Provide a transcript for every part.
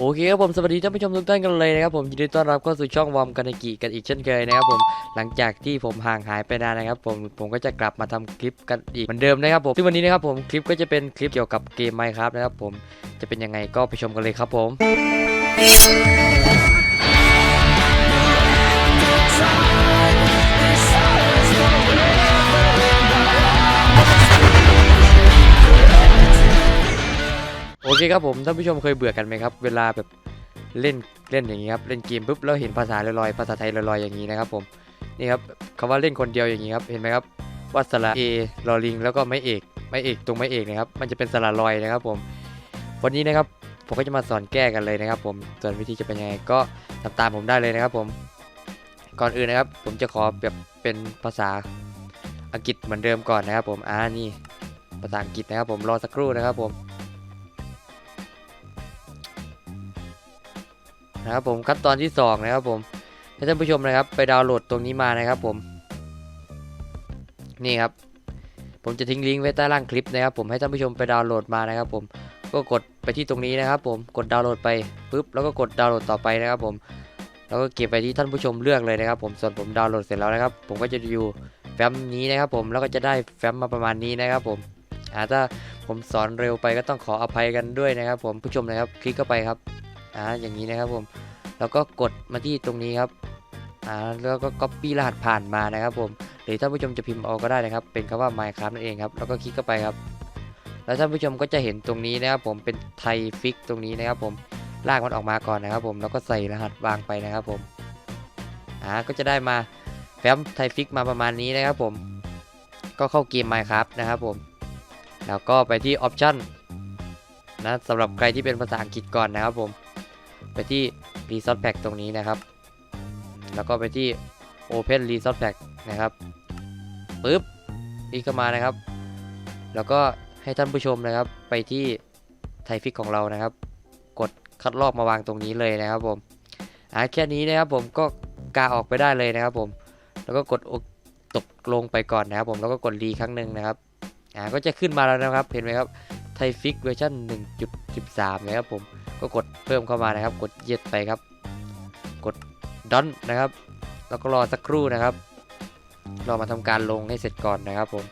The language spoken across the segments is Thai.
โอเคครับผมสวัสดีท่านผู้ชมทุกท่านกันเลยนะครับผมยินดีต้อนรับเข้าสู่ช่องวอมกันกิกันอีกเช่นเคยนะครับผมหลังจากที่ผมห่างหายไปนานนะครับผมผมก็จะกลับมาทำคลิปกันอีกเหมือนเดิมนะครับผมซึ่งวันนี้นะครับผมคลิปก็จะเป็นคลิปเกี่ยวกับเกม Minecraft นะครับผมจะเป็นยังไงก็ไปชมกันเลยครับผม โอเคครับผมท่านผู้ชมเคยเบื่อกันไหมครับ เวลาแบบเล่นเล่นอย่างนี้ครับเล่นเกมปุ๊บแล้วเห็นภาษาลอยๆภาษาไทยลอยๆอย่างนี้นะครับผมนี่ครับคำว่าเล่นคนเดียวอย่างนี้ครับเห็นไหมครับว่าสระเอลอลิงแล้วก็ไม่เอกไม่เอกตรงไม่เอกนะครับมันจะเป็นสระลอยนะครับผมวันนี้นะครับผมก็จะมาสอนแก้กันเลยนะครับ ผมส่วนวิธีจะเป็นยังไงก็ทำตามผมได้เลยนะครับ ผมก่อนอื่นนะครับ ผมจะขอแบบเป็นภาษาอังกฤษเหมือนเดิมก่อนนะครับ ผมอ่านี่ภาษาอังกฤษนะครับ ผมรอสักครู่นะครับผม นะครับผมขั้นตอนที่ 2 นะครับผมให้ท่านผู้ชมนะครับไปดาวน์โหลดตรงนี้มานะครับผม นี่ครับ ผมจะทิ้งลิงก์ไว้ใต้ล่างคลิปนะครับ ผมให้ท่านผู้ชมไปดาวน์โหลดมานะครับ ผมก็กดไปที่ตรงนี้นะครับ ผมกดดาวน์โหลดไปปุ๊บแล้วก็กดดาวน์โหลดต่อไปนะครับ ผมแล้วก็เก็บไปที่ท่านผู้ชมเลือกเลยนะครับ ผมส่วนผมดาวน์โหลดเสร็จแล้วนะครับ ผมก็จะอยู่แฟ้มนี้นะครับ ผมแล้วก็จะได้แฟ้มมาประมาณนี้นะครับ ผมอ่าถ้าผมสอนเร็วไปก็ต้องขออภัยกันด้วยนะครับ ผมผู้ชมนะครับ คลิกเข้าไปครับ อ่าอย่างนี้นะครับผมแล้วก็กดมาที่ตรงนี้ครับอ่าแล้วก็ copy รหัสผ่านมานะครับผมหรือท่านผู้ชมจะพิมพ์เอาก็ได้นะครับ เป็นคำว่า Minecraft นั่นเองครับแล้วก็คลิกเข้าไปครับ แล้วท่านผู้ชมก็จะเห็นตรงนี้นะครับผมเป็นไทยฟิกตรงนี้นะครับผมลากมันออกมาก่อนนะครับ ผมแล้วก็ใส่รหัสวางไปนะครับผมอ่าก็จะได้มาแฟ้มไทยฟิกมาประมาณนี้นะครับผมก็เข้าเกม Minecraft นะครับผมแล้วก็ไปที่ Option นะสำหรับใครที่เป็นภาษาอังกฤษก่อนนะครับผม ไปที่ Resource Pack ตรงนี้นะครับ แล้วก็ไปที่ Open Resource Pack นะครับปึ๊บนี่เข้ามานะครับ แล้วก็ให้ท่านผู้ชมนะครับ ไปที่ไทฟิกของเรานะครับ กดคัดลอกมาวางตรงนี้เลยนะครับผมอ่าแค่นี้นะครับผมก็กาออกไปได้เลยนะครับ ผม แล้วก็กดตกลงไปก่อนนะครับผมแล้วก็กดรีครั้งหนึ่งนะครับอ่าก็จะขึ้นมาแล้วนะครับเห็นไหมครับไทฟิกเวอร์ชัน1.13นะครับผม ก็กดเพิ่มเข้ามานะครับ กดเย็ดไปครับ กดดอนนะครับ แล้วก็รอสักครู่นะครับ รอมาทำการลงให้เสร็จก่อนนะครับผม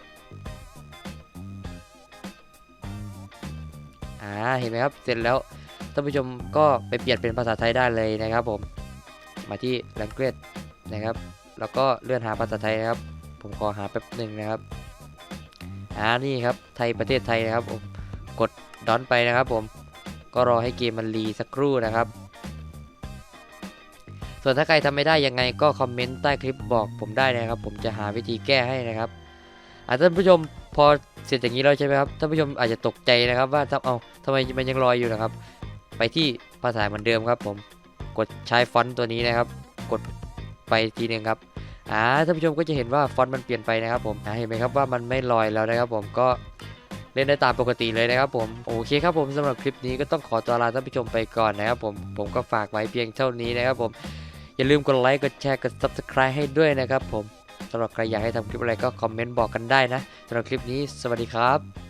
อ่าเห็นไหมครับเสร็จแล้วท่านผู้ชมก็ไปเปลี่ยนเป็นภาษาไทยได้เลยนะครับผม มาที่ language นะครับ แล้วก็เลื่อนหาภาษาไทยนะครับ ผมขอหาแป๊บหนึ่งนะครับ อ่า นี่ครับ ไทยประเทศไทยนะครับผม กดดอนไปนะครับผม ก็รอให้เกมมันรีสักครู่นะครับ ส่วนถ้าใครทำไม่ได้ยังไงก็คอมเมนต์ใต้คลิปบอกผมได้นะครับ ผมจะหาวิธีแก้ให้นะครับอะท่านผู้ชมพอเสร็จอย่างนี้แล้วใช่ไหมครับท่านผู้ชมอาจจะตกใจนะครับ ว่าทำเอาทำไมมันยังลอยอยู่นะครับ ไปที่ภาษาเหมือนเดิมครับ ผมกดใช้ฟอนต์ตัวนี้นะครับ กดไปทีหนึ่งครับอ่าท่านผู้ชมก็จะเห็นว่าฟอนต์มันเปลี่ยนไปนะครับผมเห็นไหมครับว่ามันไม่ลอยแล้วนะครับ ผมก็ เล่นได้ตามปกติเลยนะครับผมโอเคครับผมสำหรับคลิปนี้ก็ต้องขอตัวลาท่านผู้ชมไปก่อนนะครับผมผมก็ฝากไว้เพียงเท่านี้นะครับผมอย่าลืมกดไลค์กดแชร์กด subscribe ให้ด้วยนะครับผมสำหรับใครอยากให้ทำคลิปอะไรก็คอมเมนต์บอกกันได้นะสำหรับคลิปนี้สวัสดีครับ